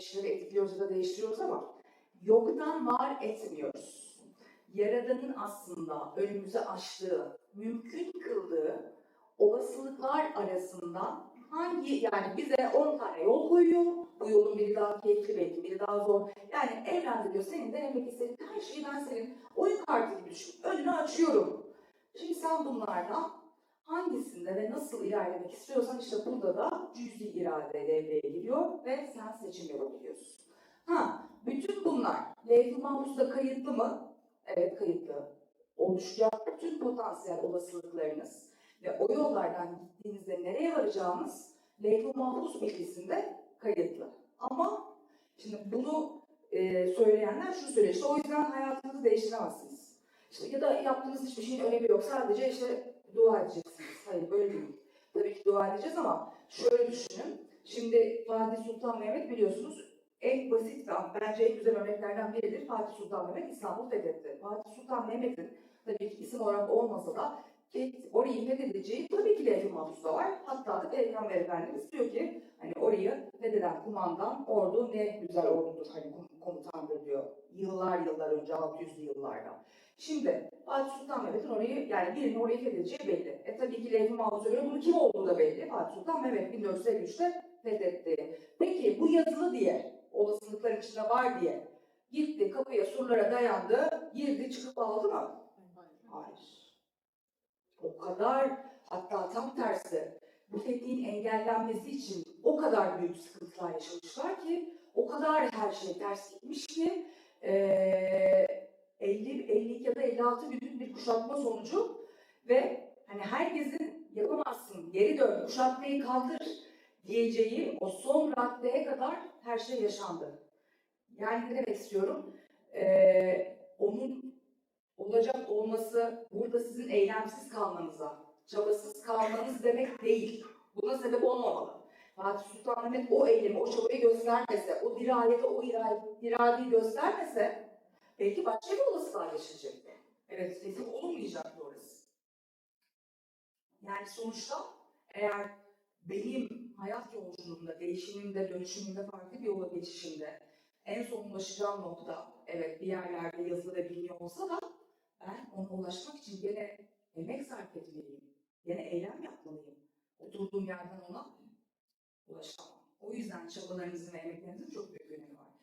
şeyleri etkiliyoruz ya da değiştiriyoruz ama yoktan var etmiyoruz. Yaradanın aslında önümüze açtığı, mümkün kıldığı olasılıklar arasından hangi yani bize 10 tane yol koyuyor. Bu yolun biri daha keyifli belki biri daha zor. Yani evrende diyor senin denemek istediğin her şeyi ben senin oyun kartı gibi düşün. Önünü açıyorum. Şimdi sen bunlardan hangisinde ve nasıl ilerlemek istiyorsan işte burada da cüzi irade devreye giriyor ve sen seçim yapabiliyorsun. Ha, bütün bunlar levh-i kayıtlı mı? Evet kayıtlı. Oluşacak bütün potansiyel olasılıklarınız ve o yollardan gittiğinizde nereye varacağınız levh-i bilgisinde kayıtlı. Ama şimdi bunu e, söyleyenler şunu söylüyor. İşte o yüzden hayatınızı değiştiremezsiniz. İşte ya da yaptığınız hiçbir şeyin önemi yok. Sadece işte dua edeceksiniz. Hayır böyle değil. Tabii ki dua edeceğiz ama şöyle düşünün. Şimdi Fatih Sultan Mehmet biliyorsunuz en basit ve bence en güzel örneklerden biridir. Fatih Sultan Mehmet İstanbul fethetti. Fatih Sultan Mehmet'in tabii ki isim olarak olmasa da ki orayı fethedeceği tabii ki levh-i mahfuzda var. Hatta da Peygamber Efendimiz diyor ki hani orayı fetheden kumandan ordu ne güzel ordudur hani kom- komutandır diyor. Yıllar yıllar önce 600'lü yıllarda. Şimdi Fatih Sultan Mehmet'in orayı yani birinin orayı fethedeceği belli. E tabii ki levh-i mahfuza göre bunun kim olduğu da belli. Fatih Sultan Mehmet 1453'te fethetti. Peki bu yazılı diye olasılıklar içinde var diye gitti kapıya surlara dayandı girdi çıkıp aldı mı? Hayır. O kadar hatta tam tersi bu fethin engellenmesi için o kadar büyük sıkıntılar yaşamışlar ki o kadar her şey ters gitmiş ki eee 50, 52 ya da 56 günlük bir kuşatma sonucu ve hani herkesin yapamazsın geri dön kuşatmayı kaldır diyeceği o son raddeye kadar her şey yaşandı. Yani ne demek istiyorum? Eee onun olacak olması burada sizin eylemsiz kalmanıza, çabasız kalmanız demek değil. Buna sebep olmamalı. Fatih Sultan Mehmet o eylemi, o çabayı göstermese, o dirayeti, o ira- iradeyi göstermese belki başka bir olasılığa geçecekti. Evet, fetih olmayacaktı orası. Yani sonuçta eğer benim hayat yolculuğumda, değişimimde, dönüşümümde, farklı bir yola geçişimde en son ulaşacağım nokta, evet bir yerlerde yazılı ve olsa da ben ona ulaşmak için gene emek sarf etmeliyim. Gene eylem yapmalıyım. Oturduğum yerden ona ulaşamam. O yüzden çabalarınızın ve emeklerinizin çok büyük önemi var.